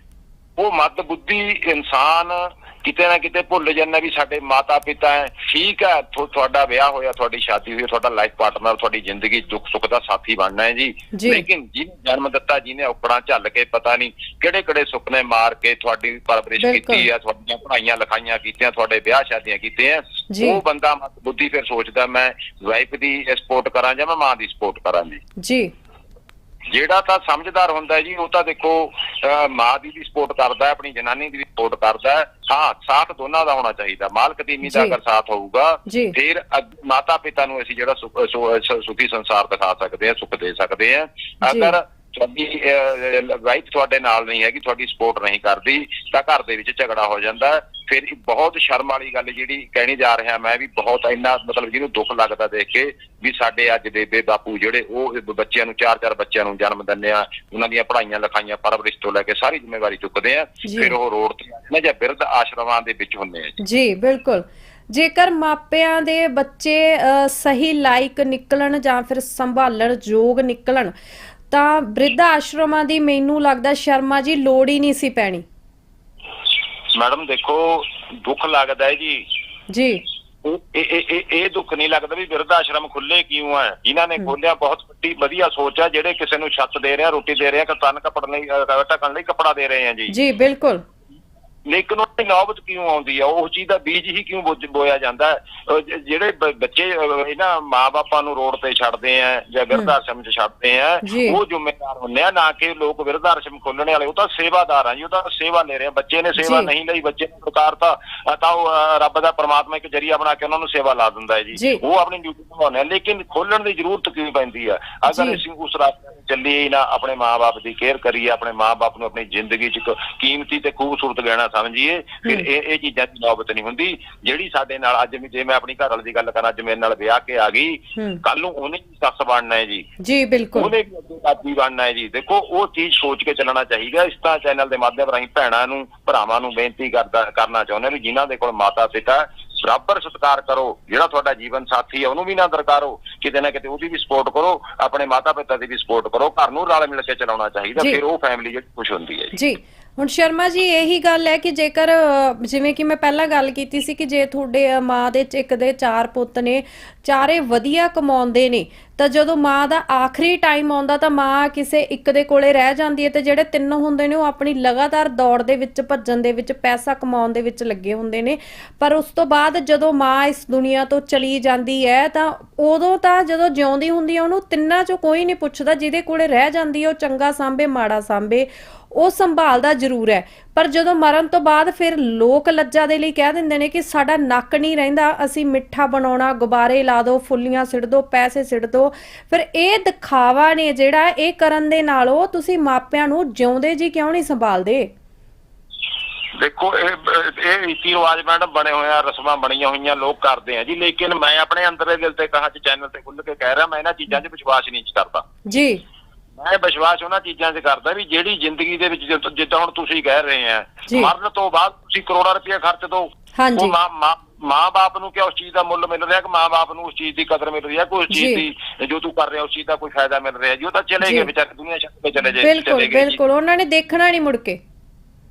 ਉਹ ਮੱਧ ਬੁੱਧੀ ਇਨਸਾਨ ਕਿਤੇ ਨਾ ਕਿਤੇ ਭੁੱਲ ਜਾਂਦਾ ਵੀ ਸਾਡੇ ਮਾਤਾ ਪਿਤਾ ਹੈ ਠੀਕ ਹੈ ਤੁਹਾਡਾ ਵਿਆਹ ਹੋਇਆ ਤੁਹਾਡੀ ਸ਼ਾਦੀ ਹੋਈ ਤੁਹਾਡਾ ਲਾਈਫ ਪਾਰਟਨਰ ਤੁਹਾਡੀ ਜ਼ਿੰਦਗੀ ਦੁੱਖ ਸੁੱਖ ਦਾ ਸਾਥੀ ਬਣਨਾ ਹੈ ਜੀ। ਲੇਕਿਨ ਜਿਹਨੇ ਜਨਮ ਦਿੱਤਾ ਜਿਹਨੇ ਔਕੜਾਂ ਝੱਲ ਕੇ ਪਤਾ ਨਹੀਂ ਕਿਹੜੇ ਕਿਹੜੇ ਸੁਪਨੇ ਮਾਰ ਕੇ ਤੁਹਾਡੀ ਪਰਵਰਿਸ਼। ਕੀਤੀ ਹੈ ਤੁਹਾਡੀਆਂ ਪੜ੍ਹਾਈਆਂ ਲਿਖਾਈਆਂ ਕੀਤੀਆਂ ਤੁਹਾਡੇ ਵਿਆਹ ਸ਼ਾਦੀਆਂ ਕੀਤੀਆਂ ਜੀ। ਉਹ ਬੰਦਾ ਮੱਧ ਬੁੱਧੀ ਫਿਰ ਸੋਚਦਾ ਮੈਂ ਵਾਈਫ ਦੀ ਸਪੋਰਟ ਕਰਾਂ ਜਾਂ ਮੈਂ ਮਾਂ ਦੀ ਸਪੋਰਟ ਕਰਾਂ ਜੀ ਜਿਹੜਾ ਤਾਂ ਸਮਝਦਾਰ ਹੁੰਦਾ ਜੀ ਉਹ ਤਾਂ ਦੇਖੋ ਮਾਂ ਦੀ ਵੀ ਸਪੋਰਟ ਕਰਦਾ ਹੈ ਆਪਣੀ ਜਨਾਨੀ ਦੀ ਵੀ ਸਪੋਰਟ ਕਰਦਾ ਹੈ ਹਾਂ ਸਾਥ ਦੋਨਾਂ ਦਾ ਹੋਣਾ ਚਾਹੀਦਾ ਮਾਲਕ ਦਾ ਜੀ। ਅਗਰ ਸਾਥ ਹੋਊਗਾ। ਫਿਰ ਮਾਤਾ ਪਿਤਾ ਨੂੰ ਅਸੀਂ ਜਿਹੜਾ ਸੁਖ- ਸੰਸਾਰ ਦਿਖਾ ਸਕਦੇ ਹਾਂ ਸੁਖ ਦੇ ਸਕਦੇ ਹਾਂ। ਅਗਰ ਤੁਹਾਡੀ ਵਾਈਫ ਤੁਹਾਡੇ ਨਾਲ ਨਹੀਂ ਹੈਗੀ ਤੁਹਾਡੀ ਸਪੋਰਟ ਨਹੀਂ ਕਰਦੀ ਤਾਂ ਘਰ ਦੇ ਵਿੱਚ ਝਗੜਾ ਹੋ ਜਾਂਦਾ। ਫਿਰ ਬਹੁਤ ਸ਼ਰਮ ਵਾਲੀ ਗੱਲ ਜਿਹੜੀ ਕਹਿਣੀ ਜਾ ਰਿਹਾ ਮੈਂ ਵੀ ਬਹੁਤ ਇੰਨਾ ਮਤਲਬ ਜਿਹਨੂੰ ਦੁੱਖ ਲੱਗਦਾ ਦੇਖ ਕੇ ਵੀ ਸਾਡੇ ਅੱਜ ਬੇਬੇ ਬਾਪੂ ਜਿਹੜੇ ਉਹ ਬੱਚਿਆਂ ਨੂੰ ਚਾਰ ਚਾਰ ਬੱਚਿਆਂ ਨੂੰ ਜਨਮ ਦਿੰਦੇ ਆ ਉਹਨਾਂ ਦੀਆਂ ਪੜ੍ਹਾਈਆਂ ਲਿਖਾਈਆਂ ਪਰਵਰਿਸ਼ ਤੋਂ ਲੈ ਕੇ ਸਾਰੀ ਜ਼ਿੰਮੇਵਾਰੀ ਚੁੱਕਦੇ ਆ। ਫਿਰ ਉਹ ਰੋਡ ਤੇ ਜਾਂਦੇ ਜਾਂ ਬਿਰਧ ਆਸ਼ਰਮਾਂ ਦੇ ਵਿੱਚ ਹੁੰਦੇ ਆ ਜੀ। ਜੀ ਬਿਲਕੁਲ। ਜੇਕਰ ਮਾਪਿਆਂ ਦੇ ਬੱਚੇ ਸਹੀ ਲਾਇਕ ਨਿਕਲਣ ਜਾਂ ਫਿਰ ਸੰਭਾਲਣ ਯੋਗ ਨਿਕਲਣ ਤਾਂ ਬ੍ਰਿਧ ਆਸ਼ਰਮਾਂ ਦੀ ਮੈਨੂੰ ਲੱਗਦਾ ਸ਼ਰਮਾ ਜੀ ਲੋੜ ਹੀ ਨਹੀਂ ਸੀ ਪੈਣੀ। ਮੈਡਮ ਦੇਖੋ ਦੁੱਖ ਲੱਗਦਾ ਹੈ ਜੀ। ਜੀ। ਇਹ ਇਹ ਇਹ- ਦੁੱਖ ਨਹੀਂ ਲੱਗਦਾ ਵੀ ਬਿਰਧ ਆਸ਼ਰਮ ਖੁੱਲੇ ਕਿਉਂ ਆ। ਜਿਨ੍ਹਾਂ ਨੇ ਖੋਲਿਆ ਬਹੁਤ ਵੱਡੀ ਵਧੀਆ ਸੋਚ ਆ ਜਿਹੜੇ ਕਿਸੇ ਨੂੰ ਛੱਤ ਦੇ ਰਹੇ ਰੋਟੀ ਦੇ ਰਹੇ ਕਿ ਤਨ ਕੱਪੜ ਲਈ ਢੱਕਣ ਲਈ ਕੱਪੜਾ ਦੇ ਰਹੇ ਆ ਜੀ। ਜੀ ਬਿਲਕੁਲ। ਲੇਕਿਨ ਉਹ ਨੌਬਤ ਕਿਉਂ ਆਉਂਦੀ ਆ ਉਸ ਚੀਜ਼ ਦਾ ਬੀਜ ਹੀ ਕਿਉਂ ਬੋਇਆ ਜਾਂਦਾ ਜਿਹੜੇ ਬੱਚੇ ਇਹਨਾਂ ਮਾਪਿਆਂ ਨੂੰ ਰੋਡ ਤੇ ਛੱਡਦੇ ਆ ਜਾਂ ਬਿਰਧ ਆਸ਼ਰਮ 'ਚ ਛੱਡਦੇ ਆ। ਉਹ ਜ਼ਿੰਮੇਵਾਰ ਹੁੰਦੇ ਆ ਨਾ ਕਿ ਲੋਕ ਬਿਰਧ ਆਸ਼ਰਮ ਖੋਲਣੇ ਵਾਲੇ ਉਹ ਤਾਂ ਸੇਵਾਦਾਰ ਆ ਜੀ ਉਹ ਤਾਂ ਸੇਵਾ ਲੈ ਰਹੇ ਆ ਬੱਚੇ ਨੇ ਸੇਵਾ। ਨਹੀਂ ਲਈ ਬੱਚੇ ਨੇ ਅਹ ਤਾਂ ਉਹ ਰੱਬ ਦਾ ਪਰਮਾਤਮਾ ਇੱਕ ਜਰੀਆ ਬਣਾ ਕੇ ਉਹਨਾਂ ਨੂੰ ਸੇਵਾ ਲਾ ਦਿੰਦਾ ਹੈ ਜੀ। ਉਹ ਆਪਣੀ ਡਿਊਟੀ ਨਿਭਾਉਂਦੇ ਆ ਲੇਕਿਨ ਖੋਲਣ ਦੀ ਜ਼ਰੂਰਤ ਕਿਉਂ ਪੈਂਦੀ ਆ ਅਗਰ। ਅਸੀਂ ਉਸ ਰਾਸਤੇ ਚੱਲੀਏ ਹੀ ਨਾ ਆਪਣੇ ਮਾਪੇ ਦੀ ਕੇਅਰ ਕਰੀਏ ਆਪਣੇ ਮਾਪੇ ਨੂੰ ਆਪਣੀ ਜ਼ਿੰਦਗੀ 'ਚ ਇੱਕ ਕੀਮਤੀ ਤੇ ਖੂਬਸੂਰਤ ਗਹਿਣਾ ਸਮਝੀਏ ਫਿਰ। ਇਹ ਇਹ ਚੀਜ਼ਾਂ ਦੀ ਨੌਬਤ ਨਹੀਂ ਹੁੰਦੀ। ਜਿਹੜੀ ਸਾਡੇ ਨਾਲ ਅੱਜ ਵੀ ਜੇ ਮੈਂ ਆਪਣੀ ਘਰ ਵਾਲੀ ਦੀ ਗੱਲ ਕਰਾਂ ਅੱਜ ਮੇਰੇ ਨਾਲ ਵਿਆਹ ਕੇ ਆ ਗਈ। ਕੱਲ ਨੂੰ ਉਹਨੇ ਵੀ ਸੱਸ ਬਣਨਾ ਹੈ ਜੀ। ਜੀ ਬਿਲਕੁਲ। ਉਹਨੇ ਵੀ ਅੱਗੇ ਦਾਦੀ ਬਣਨਾ ਹੈ ਜੀ। ਦੇਖੋ ਉਹ ਚੀਜ਼ ਸੋਚ ਕੇ ਚੱਲਣਾ ਚਾਹੀਦਾ। ਇਸ ਤਰ੍ਹਾਂ ਚੈਨਲ ਦੇ ਮਾਧਿਅਮ ਰਾਹੀਂ ਭੈਣਾਂ ਨੂੰ ਭਰਾਵਾਂ ਨੂੰ ਬੇਨਤੀ ਕਰਦਾ ਕਰਨਾ ਚਾਹੁੰਦੇ ਵੀ ਜਿਨ੍ਹਾਂ ਦੇ ਕੋਲ ਮਾਤਾ ਪਿਤਾ ਬਰਾਬਰ ਸਤਿਕਾਰ ਕਰੋ ਜਿਹੜਾ ਤੁਹਾਡਾ ਜੀਵਨ ਸਾਥੀ ਹੈ ਉਹਨੂੰ ਵੀ ਨਾ ਦਰਕਾਰੋ ਕਿਤੇ ਨਾ ਕਿਤੇ ਉਹਦੀ ਵੀ ਸਪੋਰਟ ਕਰੋ ਆਪਣੇ ਮਾਤਾ ਪਿਤਾ ਦੀ ਵੀ ਸਪੋਰਟ ਕਰੋ ਘਰ ਨੂੰ ਰਲ ਮਿਲ ਕੇ ਚਲਾਉਣਾ ਚਾਹੀਦਾ। ਫਿਰ ਉਹ ਫੈਮਿਲੀ ਜਿਹੜੀ ਖੁਸ਼ ਹੁੰਦੀ ਹੈ ਜੀ ਹੁਣ ਸ਼ਰਮਾ ਜੀ ਇਹੀ ਗੱਲ ਹੈ ਕਿ ਜੇਕਰ ਜਿਵੇਂ ਕਿ ਮੈਂ ਪਹਿਲਾਂ ਗੱਲ ਕੀਤੀ ਸੀ ਕਿ ਜੇ ਤੁਹਾਡੇ ਮਾਂ ਦੇ ਇੱਕ ਦੇ ਚਾਰ ਪੁੱਤ ਨੇ ਚਾਰੇ ਵਧੀਆ ਕਮਾਉਂਦੇ ਨੇ ਤਾਂ ਜਦੋਂ ਮਾਂ ਦਾ ਆਖਰੀ ਟਾਈਮ ਆਉਂਦਾ ਤਾਂ ਮਾਂ ਕਿਸੇ ਇੱਕ ਦੇ ਕੋਲੇ ਰਹਿ ਜਾਂਦੀ ਹੈ ਤੇ ਜਿਹੜੇ ਤਿੰਨ ਹੁੰਦੇ ਨੇ ਉਹ ਆਪਣੀ ਲਗਾਤਾਰ ਦੌੜ ਦੇ ਵਿੱਚ ਭੱਜਣ ਦੇ ਵਿੱਚ, ਪੈਸਾ ਕਮਾਉਣ ਦੇ ਵਿੱਚ ਲੱਗੇ ਹੁੰਦੇ ਨੇ। ਪਰ ਉਸ ਤੋਂ ਬਾਅਦ ਜਦੋਂ ਮਾਂ ਇਸ ਦੁਨੀਆ ਤੋਂ ਚਲੀ ਜਾਂਦੀ ਹੈ ਤਾਂ ਉਦੋਂ ਤਾਂ ਜਦੋਂ ਜਿਉਂਦੀ ਹੁੰਦੀ ਹੈ ਉਹਨੂੰ ਤਿੰਨਾਂ ਚੋਂ ਕੋਈ ਨਹੀਂ ਪੁੱਛਦਾ, ਜਿਹਦੇ ਕੋਲੇ ਰਹਿ ਜਾਂਦੀ ਹੈ ਉਹ ਚੰਗਾ ਸਾਂਭੇ, ਮਾੜਾ ਸਾਂਭੇ। ਉਹ ਸੰਭਾਲਦਾ ਜ਼ਰੂਰ ਹੈ। ਪਰ ਜਦੋਂ ਮਰਨ ਤੋਂ ਬਾਅਦ ਫਿਰ ਲੋਕ ਲੱਜਾ ਦੇ ਲਈ ਕਹਿ ਦਿੰਦੇ ਨੇ ਕਿ ਸਾਡਾ ਨੱਕ ਨਹੀਂ ਰਹਿੰਦਾ ਅਸੀਂ ਮਿੱਠਾ ਬਣਾਉਣਾ ਗੁਬਾਰੇ ਲਾ ਦਿਓ ਫੁੱਲੀਆਂ ਸਿੱਟ ਦਿਓ ਪੈਸੇ ਸਿੱਟ ਦਿਓ ਫਿਰ ਇਹ ਦਿਖਾਵਾ ਨੇ ਜਿਹੜਾ ਇਹ ਕਰਨ ਦੇ ਨਾਲੋਂ ਤੁਸੀਂ ਮਾਪਿਆਂ ਨੂੰ ਜਿਉਂਦੇ ਜੀ ਕਿਉਂ ਨਹੀਂ ਸੰਭਾਲਦੇ? ਦੇਖੋ ਇਹ ਇਹ ਰੀਤੀ ਰਿਵਾਜ ਮੈਡਮ ਬਣੇ ਹੋਏ ਆ ਰਸਮਾਂ ਬਣੀਆਂ ਹੋਈਆਂ ਲੋਕ ਕਰਦੇ ਆ ਜੀ। ਲੇਕਿਨ ਮੈਂ ਆਪਣੇ ਅੰਦਰਲੇ ਦਿਲ ਤੇ ਕਹਾ ਚ ਚੈਨਲ ਤੇ ਖੁੱਲ ਕੇ ਕਹਿ ਰਿਹਾ ਮੈਂ ਇਹਨਾਂ ਚੀਜ਼ਾਂ 'ਚ ਵਿਸ਼ਵਾਸ ਨਹੀਂ ਕਰਦਾ। ਜੀ। ਮੈਂ ਵਿਸ਼ਵਾਸ ਉਹਨਾਂ ਚੀਜ਼ਾਂ 'ਚ ਕਰਦਾ ਵੀ ਜਿਹੜੀ ਜ਼ਿੰਦਗੀ ਦੇ ਵਿੱਚ ਜਿੱਦ- ਜਿੱਦਾਂ ਹੁਣ ਤੁਸੀਂ ਕਹਿ ਰਹੇ ਆ ਜੀ। ਮਰਨ ਤੋਂ ਬਾਅਦ ਤੁਸੀਂ ਕਰੋੜਾਂ ਰੁਪਏ ਖਰਚ ਦੋ ਹਾਂਜੀ। ਉਹ ਮਾਂ ਮਾਂ ਮਾਂ-ਬਾਪ ਨੂੰ ਕਿ ਉਸ ਚੀਜ਼ ਦਾ ਮੁੱਲ ਮਿਲ ਰਿਹਾ ਕਿ ਮਾਂ-ਬਾਪ ਨੂੰ ਉਸ ਚੀਜ਼ ਦੀ ਕਦਰ ਮਿਲ ਰਹੀ ਹੈ ਕੋਈ ਉਸ ਜੀ। ਚੀਜ਼ ਦੀ ਜੋ ਤੂੰ ਕਰ ਰਿਹਾ ਉਸ ਚੀਜ਼ ਦਾ ਕੋਈ ਫਾਇਦਾ ਮਿਲ ਰਿਹਾ ਜੀ ਉਹ ਤਾਂ ਚਲੇ ਜੀ। ਗਏ ਵਿਚਾਰੇ ਦੁਨੀਆ ਛੱਡ ਕੇ ਚਲੇ ਬਿਲਕੁਲ ਗਏ ਜੀ। ਬਿਲਕੁਲ ਉਹਨਾਂ ਨੇ ਦੇਖਣਾ ਨਹੀਂ ਮੁੜ ਕੇ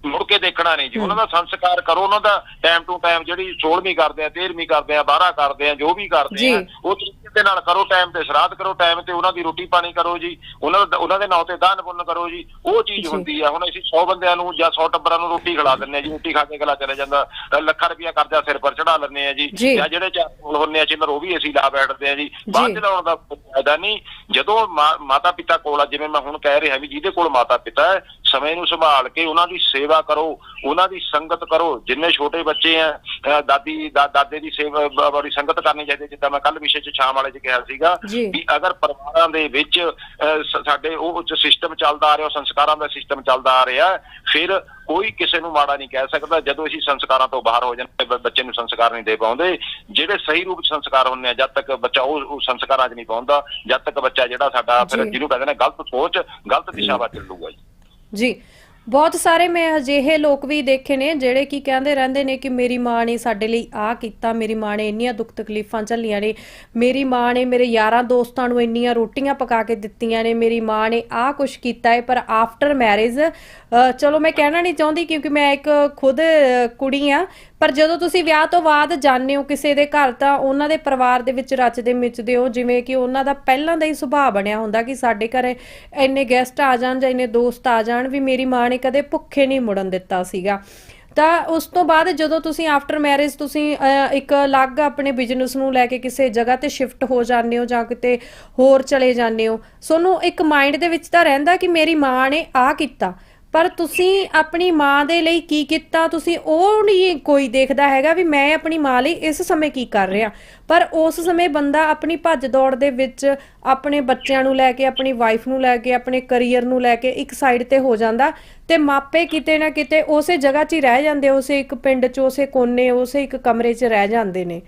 ਮੁੜ ਕੇ ਦੇਖਣਾ ਨਹੀਂ ਜੀ। ਉਹਨਾਂ ਦਾ ਸੰਸਕਾਰ ਕਰੋ। ਉਹਨਾਂ ਦਾ ਟਾਈਮ ਟੂ ਟਾਈਮ ਜਿਹੜੀ 16ਵੀਂ ਕਰਦੇ ਆ 13ਵੀਂ ਕਰਦੇ ਆ 12 ਕਰਦੇ ਆ ਜੋ ਵੀ ਕਰਦੇ। ਆ ਉਹ ਤਰੀਕੇ ਦੇ ਨਾਲ ਕਰੋ ਟਾਈਮ ਤੇ ਸ਼ਰਾਧ ਕਰੋ ਟਾਈਮ ਤੇ ਉਹਨਾਂ ਦੀ ਰੋਟੀ ਪਾਣੀ ਕਰੋ ਜੀ। ਉਹਨਾਂ ਦਾ ਉਹਨਾਂ ਦੇ ਨਾਂ ਤੇ ਦਾਨ ਪੁੰਨ ਕਰੋ ਜੀ। ਉਹ ਚੀਜ਼। ਹੁੰਦੀ ਆ। ਹੁਣ ਅਸੀਂ 100 ਬੰਦਿਆਂ ਨੂੰ ਜਾਂ 100 ਟੱਬਰਾਂ ਨੂੰ ਰੋਟੀ ਖਿਲਾ ਦਿੰਦੇ ਆ ਜੀ। ਰੋਟੀ ਖਾ ਕੇ ਗਲਾ ਚਲੇ ਜਾਂਦਾ। ਲੱਖਾਂ ਰੁਪਇਆ ਕਰਜ਼ਾ ਸਿਰ ਪਰ ਚੜਾ ਲੈਂਦੇ ਆ ਜੀ। ਜੀ। ਜਿਹੜੇ ਚਾਰ ਕੋਲ ਹੁੰਦੇ ਆ ਚਿੰਨਰ ਉਹ ਵੀ ਅਸੀਂ ਲਾ ਬੈਠਦੇ ਆ ਜੀ। ਬਾਅਦ ਚ ਲਾਉਣ ਦਾ ਫਾਇਦਾ ਨਹੀਂ। ਜਦੋਂ ਮਾਤਾ ਪਿਤਾ ਕੋਲ ਆ ਜਿਵੇਂ ਮੈਂ ਹੁਣ ਕਹਿ ਰਿਹਾ ਵੀ ਜਿਹਦੇ ਕੋਲ ਮਾਤਾ ਪਿਤਾ ਹੈ ਸਮੇਂ ਨੂੰ ਸੰਭਾਲ ਕੇ ਉਹਨਾਂ ਦੀ ਸੇਵਾ ਕਰੋ ਉਹਨਾਂ ਦੀ ਸੰਗਤ ਕਰੋ। ਜਿੰਨੇ ਛੋਟੇ ਬੱਚੇ ਆ ਦਾਦੀ ਦਾਦੇ ਦੀ ਸੇਵਾ ਬੜੀ ਸੰਗਤ ਕਰਨੀ ਚਾਹੀਦੀ ਜਿੱਦਾਂ ਮੈਂ ਕੱਲ ਵਿਸ਼ੇ ਚ ਸ਼ਾਮ ਵਾਲੇ ਚ ਕਿਹਾ ਸੀਗਾ। ਵੀ ਅਗਰ ਪਰਿਵਾਰਾਂ ਦੇ ਵਿੱਚ ਸਾਡੇ ਉਹ ਸਿਸਟਮ ਚੱਲਦਾ ਆ ਰਿਹਾ ਸੰਸਕਾਰਾਂ ਦਾ ਸਿਸਟਮ ਚੱਲਦਾ ਆ ਰਿਹਾ ਫਿਰ ਕੋਈ ਕਿਸੇ ਨੂੰ ਮਾੜਾ ਨਹੀਂ ਕਹਿ ਸਕਦਾ। ਜਦੋਂ ਅਸੀਂ ਸੰਸਕਾਰਾਂ ਤੋਂ ਬਾਹਰ ਹੋ ਜਾਂਦੇ ਬੱਚੇ ਨੂੰ ਸੰਸਕਾਰ ਨਹੀਂ ਦੇ ਪਾਉਂਦੇ ਜਿਹੜੇ ਸਹੀ ਰੂਪ ਚ ਸੰਸਕਾਰ ਹੁੰਦੇ ਆ ਜਦ ਤੱਕ ਬੱਚਾ ਉਹ ਸੰਸਕਾਰਾਂ 'ਚ ਨਹੀਂ ਪਹੁੰਚਦਾ ਜਦ ਤੱਕ ਬੱਚਾ ਜਿਹੜਾ ਸਾਡਾ ਫਿਰ। ਜਿਹਨੂੰ ਕਹਿੰਦੇ ਨੇ ਗਲਤ ਸੋਚ ਗਲਤ ਦਿਸ਼ਾ ਵੱਲ ਚੱਲੂਗਾ ਜੀ। ਜੀ। ਬਹੁਤ ਸਾਰੇ ਮੈਂ ਅਜਿਹੇ ਲੋਕ ਵੀ ਦੇਖੇ ਨੇ ਜਿਹੜੇ ਕੀ ਕਹਿੰਦੇ ਰਹਿੰਦੇ ਨੇ ਕਿ ਮੇਰੀ ਮਾਂ ਨੇ ਸਾਡੇ ਲਈ ਆਹ ਕੀਤਾ, ਮੇਰੀ ਮਾਂ ਨੇ ਇੰਨੀਆਂ ਦੁੱਖ ਤਕਲੀਫਾਂ ਝੱਲੀਆਂ ਨੇ, ਮੇਰੀ ਮਾਂ ਨੇ ਮੇਰੇ ਯਾਰਾਂ ਦੋਸਤਾਂ ਨੂੰ ਇੰਨੀਆਂ ਰੋਟੀਆਂ ਪਕਾ ਕੇ ਦਿੱਤੀਆਂ ਨੇ, ਮੇਰੀ ਮਾਂ ਨੇ ਆਹ ਕੁਝ ਕੀਤਾ ਹੈ, ਪਰ ਆਫਟਰ ਮੈਰਿਜ ਚਲੋ ਮੈਂ ਕਹਿਣਾ ਨਹੀਂ ਚਾਹੁੰਦੀ ਕਿਉਂਕਿ ਮੈਂ ਇੱਕ ਖੁਦ ਕੁੜੀ ਆ ਪਰ ਜਦੋਂ ਤੁਸੀਂ ਵਿਆਹ ਤੋਂ ਬਾਅਦ ਜਾਂਦੇ ਹੋ ਕਿਸੇ ਦੇ ਘਰ, ਤਾਂ ਉਹਨਾਂ ਦੇ ਪਰਿਵਾਰ ਦੇ ਵਿੱਚ ਰਚਦੇ ਮਿਚਦੇ ਹੋ, ਜਿਵੇਂ ਕਿ ਉਹਨਾਂ ਦਾ ਪਹਿਲਾਂ ਦਾ ਹੀ ਸੁਭਾਅ ਬਣਿਆ ਹੁੰਦਾ ਕਿ ਸਾਡੇ ਘਰੇ ਇੰਨੇ ਗੈਸਟ ਆ ਜਾਣ ਜਾਂ ਇੰਨੇ ਦੋਸਤ ਆ ਜਾਣ ਵੀ ਮੇਰੀ ਮਾਂ ਨੇ ਕਦੇ ਭੁੱਖੇ ਨਹੀਂ ਮੁੜਨ ਦਿੱਤਾ ਸੀਗਾ। ਤਾਂ ਉਸ ਤੋਂ ਬਾਅਦ ਜਦੋਂ ਤੁਸੀਂ ਆਫਟਰ ਮੈਰਿਜ ਤੁਸੀਂ ਇੱਕ ਅਲੱਗ ਆਪਣੇ ਬਿਜ਼ਨਸ ਨੂੰ ਲੈ ਕੇ ਕਿਸੇ ਜਗ੍ਹਾ ਤੇ ਸ਼ਿਫਟ ਹੋ ਜਾਂਦੇ ਹੋ ਜਾਂ ਕਿਤੇ ਹੋਰ ਚਲੇ ਜਾਂਦੇ ਹੋ ਸੋਨੂੰ ਇੱਕ ਮਾਈਂਡ ਦੇ ਵਿੱਚ ਤਾਂ ਰਹਿੰਦਾ ਕਿ ਮੇਰੀ ਮਾਂ ਨੇ ਆ ਕੀਤਾ। ਪਰ ਤੁਸੀਂ ਆਪਣੀ ਮਾਂ ਦੇ ਲਈ ਕੀ ਕੀਤਾ? ਤੁਸੀਂ ਉਹ ਨਹੀਂ ਕੋਈ ਦੇਖਦਾ ਹੈਗਾ ਵੀ ਮੈਂ ਆਪਣੀ ਮਾਂ ਲਈ ਇਸ ਸਮੇਂ ਕੀ ਕਰ ਰਿਹਾ। ਪਰ ਉਸ ਸਮੇਂ ਬੰਦਾ ਆਪਣੀ ਭੱਜ ਦੌੜ ਦੇ ਵਿੱਚ ਆਪਣੇ ਬੱਚਿਆਂ ਨੂੰ ਲੈ ਕੇ ਆਪਣੀ ਵਾਈਫ ਨੂੰ ਲੈ ਕੇ ਆਪਣੇ ਕੈਰੀਅਰ ਨੂੰ ਲੈ ਕੇ ਇੱਕ ਸਾਈਡ ਤੇ ਹੋ ਜਾਂਦਾ ਤੇ ਮਾਪੇ ਕਿਤੇ ਨਾ ਕਿਤੇ ਉਸੇ ਜਗ੍ਹਾ 'ਚ ਹੀ ਰਹਿ ਜਾਂਦੇ ਉਸੇ ਇੱਕ ਪਿੰਡ 'ਚ ਉਸੇ ਕੋਨੇ ਉਸੇ ਇੱਕ ਕਮਰੇ 'ਚ ਰਹਿ ਜਾਂਦੇ ਨੇ।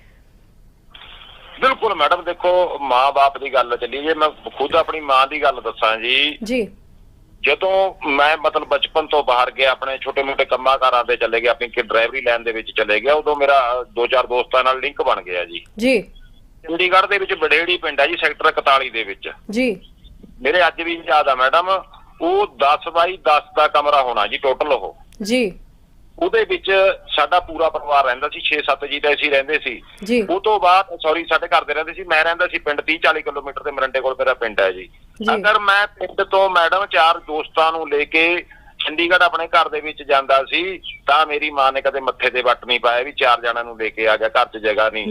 ਬਿਲਕੁਲ ਮੈਡਮ ਦੇਖੋ ਮਾਂ-ਬਾਪ ਦੀ ਗੱਲ ਚੱਲੀ ਜੇ ਮੈਂ ਖੁਦ ਆਪਣੀ ਮਾਂ ਦੀ ਗੱਲ ਦੱਸਾਂ ਜੀ। ਜੀ। ਜਦੋਂ ਮੈਂ ਮਤਲਬ ਬਚਪਨ ਤੋਂ ਬਾਹਰ ਗਿਆ ਆਪਣੇ ਛੋਟੇ-ਮੋਟੇ ਕੰਮਾਂ ਕਾਰਾਂ ਤੇ ਚਲੇ ਗਿਆ ਆਪਣੀ ਕਿ ਡਰਾਈਵਰੀ ਲਾਈਨ ਦੇ ਵਿੱਚ ਚਲੇ ਗਿਆ ਉਦੋਂ ਮੇਰਾ ਦੋ ਚਾਰ ਦੋਸਤਾਂ ਨਾਲ ਲਿੰਕ ਬਣ ਗਿਆ ਜੀ। ਜੀ। ਚੰਡੀਗੜ੍ਹ ਦੇ ਵਿੱਚ ਬੜੇੜੀ ਪਿੰਡ ਹੈ ਜੀ ਸੈਕਟਰ 41 ਦੇ ਵਿੱਚ। ਜੀ। ਮੇਰੇ ਅੱਜ ਵੀ ਯਾਦ ਆ ਮੈਡਮ ਉਹ 10 ਬਾਈ 10 ਦਾ ਕਮਰਾ ਹੋਣਾ ਜੀ ਟੋਟਲ ਉਹ। ਜੀ। ਉਹਦੇ ਵਿੱਚ ਸਾਡਾ ਪੂਰਾ ਪਰਿਵਾਰ ਰਹਿੰਦਾ ਸੀ 6-7 ਜੀ ਤਾਂ ਅਸੀਂ ਰਹਿੰਦੇ ਸੀ। ਉਹ ਤੋਂ ਬਾਅਦ ਸੌਰੀ ਸਾਡੇ ਘਰ ਦੇ ਰਹਿੰਦੇ ਸੀ ਮੈਂ ਰਹਿੰਦਾ ਸੀ ਪਿੰਡ 30-40 ਕਿਲੋਮੀਟਰ ਤੇ ਮਰੰਡੇ ਕੋਲ ਮੇਰਾ ਪਿੰਡ ਹੈ ਜੀ। ਅਗਰ ਮੈਂ ਪਿੰਡ ਤੋਂ ਮੈਡਮ ਚਾਰ ਦੋਸਤਾਂ ਨੂੰ ਲੈ ਕੇ ਚੰਡੀਗੜ੍ਹ ਆਪਣੇ ਘਰ ਦੇ ਵਿੱਚ ਜਾਂਦਾ ਸੀ ਤਾਂ ਮੇਰੀ ਮਾਂ ਨੇ ਕਦੇ ਮੱਥੇ ਤੇ ਵੱਟ ਨਹੀਂ ਪਾਇਆ ਵੀ ਚਾਰ ਜਣਾਂ ਨੂੰ ਲੈ ਕੇ ਆ ਗਿਆ ਘਰ 'ਚ ਜਗ੍ਹਾ ਨਹੀਂ।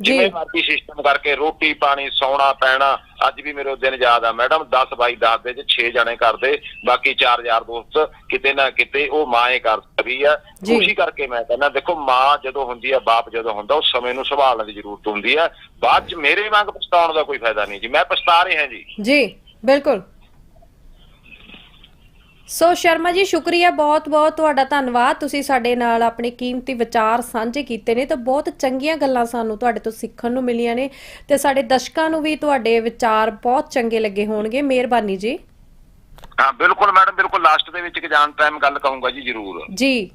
ਜਿਵੇਂ ਮਰਜ਼ੀ ਸਿਸਟਮ ਕਰਕੇ ਰੋਟੀ ਪਾਣੀ ਸੌਣਾ ਪੈਣਾ ਅੱਜ ਵੀ ਮੇਰੇ ਉਹ ਦਿਨ ਯਾਦ ਆ ਮੈਡਮ 10 ਬਾਈ 10 ਦੇ ਚ 6 ਜਣੇ ਕਰਦੇ ਬਾਕੀ ਚਾਰ ਯਾਰ ਦੋਸਤ ਕਿਤੇ ਨਾ ਕਿਤੇ ਉਹ ਮਾਂ ਹੀ ਕਰ ਸਕਦੀ ਆ। ਖੁਸ਼ੀ ਕਰਕੇ ਮੈਂ ਕਹਿੰਦਾ ਦੇਖੋ ਮਾਂ ਜਦੋਂ ਹੁੰਦੀ ਆ ਬਾਪ ਜਦੋਂ ਹੁੰਦਾ ਉਹ ਸਮੇਂ ਨੂੰ ਸੰਭਾਲਣ ਦੀ ਜ਼ਰੂਰਤ ਹੁੰਦੀ ਆ। ਬਾਅਦ ਚ ਮੇਰੇ ਵਾਂਗ ਪਛਤਾਉਣ ਦਾ ਕੋਈ ਫਾਇਦਾ ਨਹੀਂ ਜੀ ਮੈਂ ਪਛਤਾ ਰਿਹਾ ਜੀ। ਜੀ ਬਿਲਕੁਲ। ਸੋ ਸ਼ਰਮਾ ਜੀ ਸ਼ੁਕਰੀਆ ਬਹੁਤ ਬਹੁਤ ਤੁਹਾਡਾ ਧੰਨਵਾਦ। ਤੁਸੀਂ ਸਾਡੇ ਨਾਲ ਆਪਣੇ ਕੀਮਤੀ ਵਿਚਾਰ ਸਾਂਝੇ ਕੀਤੇ ਨੇ ਤਾਂ ਬਹੁਤ ਚੰਗੀਆਂ ਗੱਲਾਂ ਸਾਨੂੰ ਤੁਹਾਡੇ ਤੋਂ ਸਿੱਖਣ ਨੂੰ ਮਿਲੀਆਂ ਨੇ ਤੇ ਸਾਡੇ ਦਰਸ਼ਕਾਂ ਨੂੰ ਵੀ ਤੁਹਾਡੇ ਵਿਚਾਰ ਬਹੁਤ ਚੰਗੇ ਲੱਗੇ ਹੋਣਗੇ। ਮਿਹਰਬਾਨੀ ਜੀ। ਹਾਂ ਬਿਲਕੁਲ ਮੈਡਮ ਬਿਲਕੁਲ ਲਾਸਟ ਦੇ ਵਿੱਚ ਇੱਕ ਜਾਣ ਟਾਈਮ ਗੱਲ ਕਹੂੰਗਾ ਜੀ ਜ਼ਰੂਰ। ਜੀ।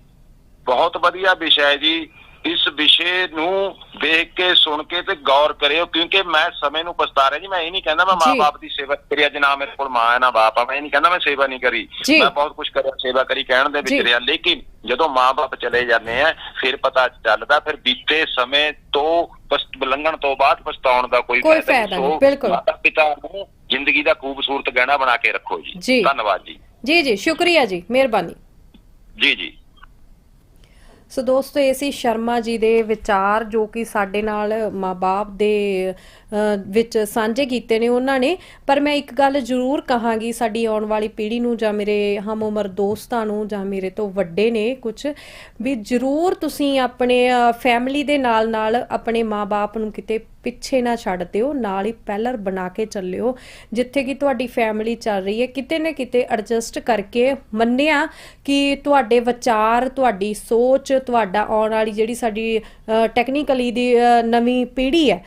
ਬਹੁਤ ਵਧੀਆ ਵਿਸ਼ਾ ਹੈ ਜੀ। ਇਸ ਵਿਸ਼ੇ ਨੂੰ ਦੇਖ ਕੇ ਸੁਣ ਕੇ ਤੇ ਗੌਰ ਕਰਿਓ ਕਿਉਂਕਿ ਮੈਂ ਸਮੇਂ ਨੂੰ ਪਛਤਾ ਰਿਹਾ ਜੀ ਮੈਂ ਇਹ ਨਹੀਂ ਕਹਿੰਦਾ ਮੈਂ ਜੀ। ਮਾਂ-ਬਾਪ ਦੀ ਸੇਵਾ ਕਰੀ ਅੱਜ ਨਾ ਮੇਰੇ ਕੋਲ ਮਾਂ ਹੈ ਨਾ ਬਾਪ ਆ ਮੈਂ ਇਹ ਨਹੀਂ ਕਹਿੰਦਾ ਮੈਂ ਸੇਵਾ ਨਹੀਂ ਕਰੀ। ਮੈਂ ਬਹੁਤ ਕੁਝ ਕਰਿਆ ਸੇਵਾ ਕਰੀ ਕਹਿਣ ਦੇ। ਵਿੱਚ ਰਿਹਾ ਲੇਕਿਨ ਜਦੋਂ ਮਾਂ-ਬਾਪ ਚਲੇ ਜਾਂਦੇ ਆ ਫਿਰ ਪਤਾ ਚੱਲਦਾ ਫਿਰ ਬੀਤੇ ਸਮੇਂ ਤੋਂ ਪਛ- ਲੰਘਣ ਤੋਂ ਬਾਅਦ ਪਛਤਾਉਣ ਦਾ ਕੋਈ। ਫਾਇਦਾ ਨਹੀਂ, ਬਿਲਕੁਲ। ਮਾਤਾ ਪਿਤਾ ਨੂੰ ਜ਼ਿੰਦਗੀ ਦਾ ਖੂਬਸੂਰਤ ਗਹਿਣਾ ਬਣਾ ਕੇ ਰੱਖੋ ਜੀ। ਧੰਨਵਾਦ ਜੀ ਜੀ ਜੀ ਸ਼ੁਕਰੀਆ ਜੀ ਮਿਹਰਬਾਨੀ ਜੀ ਜੀ ਸੋ ਦੋਸਤੋ, ਇਹ ਸੀ ਸ਼ਰਮਾ ਜੀ ਦੇ ਵਿਚਾਰ ਜੋ ਕਿ ਸਾਡੇ ਨਾਲ ਮਾਪੇ ਦੇ ਵਿੱਚ ਸਾਂਝੇ ਕੀਤੇ ਨੇ ਉਹਨਾਂ ਨੇ। ਪਰ ਮੈਂ ਇੱਕ ਗੱਲ ਜ਼ਰੂਰ ਕਹਾਂਗੀ, ਸਾਡੀ ਆਉਣ ਵਾਲੀ ਪੀੜ੍ਹੀ ਨੂੰ ਜਾਂ ਮੇਰੇ ਹਮ ਉਮਰ ਦੋਸਤਾਂ ਨੂੰ ਜਾਂ ਮੇਰੇ ਤੋਂ ਵੱਡੇ ਨੇ ਕੁਝ ਵੀ ਜ਼ਰੂਰ ਤੁਸੀਂ ਆਪਣੇ ਫੈਮਿਲੀ ਦੇ ਨਾਲ ਨਾਲ ਆਪਣੇ ਮਾਪੇ ਨੂੰ ਕਿਤੇ ਪਿੱਛੇ ਨਾ ਛੱਡ ਦਿਓ, ਨਾਲ ਹੀ ਪਹਿਲਰ ਬਣਾ ਕੇ ਚੱਲਿਓ। ਜਿੱਥੇ ਕਿ ਤੁਹਾਡੀ ਫੈਮਿਲੀ ਚੱਲ ਰਹੀ ਹੈ, ਕਿਤੇ ਨਾ ਕਿਤੇ ਐਡਜਸਟ ਕਰਕੇ ਮੰਨਿਆ ਕਿ ਤੁਹਾਡੇ ਵਿਚਾਰ, ਤੁਹਾਡੀ ਸੋਚ, ਤੁਹਾਡਾ ਆਉਣ ਵਾਲੀ ਜਿਹੜੀ ਸਾਡੀ ਟੈਕਨੀਕਲੀ ਦੀ ਨਵੀਂ ਪੀੜ੍ਹੀ ਹੈ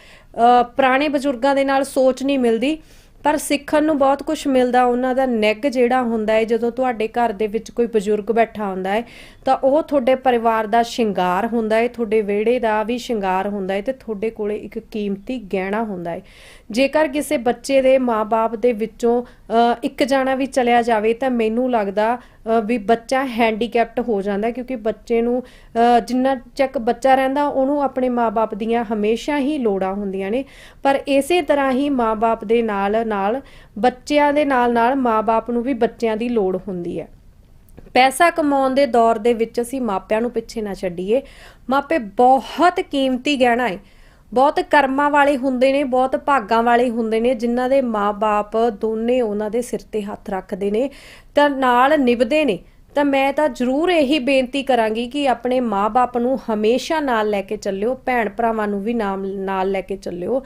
ਪੁਰਾਣੇ ਬਜ਼ੁਰਗਾਂ ਦੇ ਨਾਲ ਸੋਚ ਨਹੀਂ ਮਿਲਦੀ। ਪਰ ਸਿੱਖਣ ਨੂੰ ਬਹੁਤ ਕੁਝ ਮਿਲਦਾ, ਉਹਨਾਂ ਦਾ ਨੈਗ ਜਿਹੜਾ ਹੁੰਦਾ ਹੈ, ਜਦੋਂ ਤੁਹਾਡੇ ਘਰ ਦੇ ਵਿੱਚ ਕੋਈ ਬਜ਼ੁਰਗ ਬੈਠਾ ਹੁੰਦਾ ਹੈ, ਤਾਂ ਉਹ ਤੁਹਾਡੇ ਪਰਿਵਾਰ ਦਾ ਸ਼ਿੰਗਾਰ ਹੁੰਦਾ ਹੈ, ਤੁਹਾਡੇ ਵਿਹੜੇ ਦਾ ਵੀ ਸ਼ਿੰਗਾਰ ਹੁੰਦਾ ਹੈ ਤੇ ਤੁਹਾਡੇ ਕੋਲੇ ਇੱਕ ਕੀਮਤੀ ਗਹਿਣਾ ਹੁੰਦਾ ਹੈ। ਜੇਕਰ ਕਿਸੇ ਬੱਚੇ ਦੇ ਮਾਪੇ ਦੇ ਵਿੱਚੋਂ ਇੱਕ ਜਾਣਾ ਵੀ ਚਲਿਆ ਜਾਵੇ, ਤਾਂ ਮੈਨੂੰ ਲੱਗਦਾ ਵੀ ਬੱਚਾ ਹੈਂਡੀਕੈਪਟ ਹੋ ਜਾਂਦਾ ਕਿਉਂਕਿ ਬੱਚੇ ਨੂੰ ਜਿੰਨਾ ਚੱਕ ਬੱਚਾ ਰਹਿੰਦਾ, ਉਹਨੂੰ ਆਪਣੇ ਮਾਪੇ ਦੀਆਂ ਹਮੇਸ਼ਾ ਹੀ ਲੋੜਾਂ ਹੁੰਦੀਆਂ ਨੇ। ਪਰ ਇਸੇ ਤਰ੍ਹਾਂ ਹੀ ਮਾਪੇ ਦੇ ਨਾਲ ਨਾਲ ਬੱਚਿਆਂ ਦੇ ਨਾਲ ਨਾਲ ਮਾਪੇ ਨੂੰ ਵੀ ਬੱਚਿਆਂ ਦੀ ਲੋੜ ਹੁੰਦੀ ਹੈ। ਪੈਸਾ ਕਮਾਉਣ ਦੇ ਦੌਰ ਦੇ ਵਿੱਚ ਅਸੀਂ ਮਾਪਿਆਂ ਨੂੰ ਪਿੱਛੇ ਨਾ ਛੱਡੀਏ। ਮਾਪੇ ਬਹੁਤ ਕੀਮਤੀ ਗਹਿਣਾ ਹੈ ਬਹੁਤ ਕਰਮਾਂ ਵਾਲੇ ਹੁੰਦੇ ਨੇ, ਬਹੁਤ ਭਾਗਾਂ ਵਾਲੇ ਹੁੰਦੇ ਨੇ, ਜਿਨ੍ਹਾਂ ਦੇ ਮਾਪੇ ਦੋਨੇ ਉਹਨਾਂ ਦੇ ਸਿਰ ਤੇ ਹੱਥ ਰੱਖਦੇ ਨੇ, ਤਾਂ ਨਾਲ ਨਿਭਦੇ ਨੇ। ਤਾਂ ਮੈਂ ਤਾਂ ਜ਼ਰੂਰ ਇਹੀ ਬੇਨਤੀ ਕਰਾਂਗੀ ਕਿ ਆਪਣੇ ਮਾਪੇ ਨੂੰ ਹਮੇਸ਼ਾ ਨਾਲ ਲੈ ਕੇ ਚੱਲਿਓ ਭੈਣ ਭਰਾਵਾਂ ਨੂੰ ਵੀ ਨਾਲ ਨਾਲ ਲੈ ਕੇ ਚੱਲਿਓ।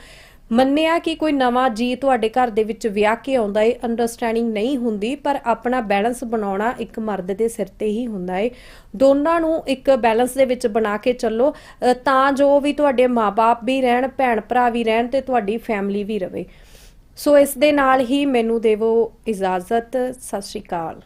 ਮੰਨਿਆ ਕਿ ਕੋਈ ਨਵਾਂ ਜੀ ਤੁਹਾਡੇ ਘਰ ਦੇ ਵਿੱਚ ਵਿਆਹ ਕੇ ਆਉਂਦਾ ਏ ਅੰਡਰਸਟੈਂਡਿੰਗ ਨਹੀਂ ਹੁੰਦੀ, ਪਰ ਆਪਣਾ ਬੈਲੈਂਸ ਬਣਾਉਣਾ ਇੱਕ ਮਰਦ ਦੇ ਸਿਰ ਤੇ ਹੀ ਹੁੰਦਾ ਏ। ਦੋਨਾਂ ਨੂੰ ਇੱਕ ਬੈਲੈਂਸ ਦੇ ਵਿੱਚ ਬਣਾ ਕੇ ਚੱਲੋ ਤਾਂ ਜੋ ਵੀ ਤੁਹਾਡੇ ਮਾਪੇ ਵੀ ਰਹਿਣ ਭੈਣ ਭਰਾ ਵੀ ਰਹਿਣ ਤੇ ਤੁਹਾਡੀ ਫੈਮਿਲੀ ਵੀ ਰਵੇ। ਸੋ ਇਸ ਦੇ ਨਾਲ ਹੀ ਮੈਨੂੰ ਦੇਵੋ ਇਜਾਜ਼ਤ। ਸਤਿ ਸ਼੍ਰੀ ਅਕਾਲ।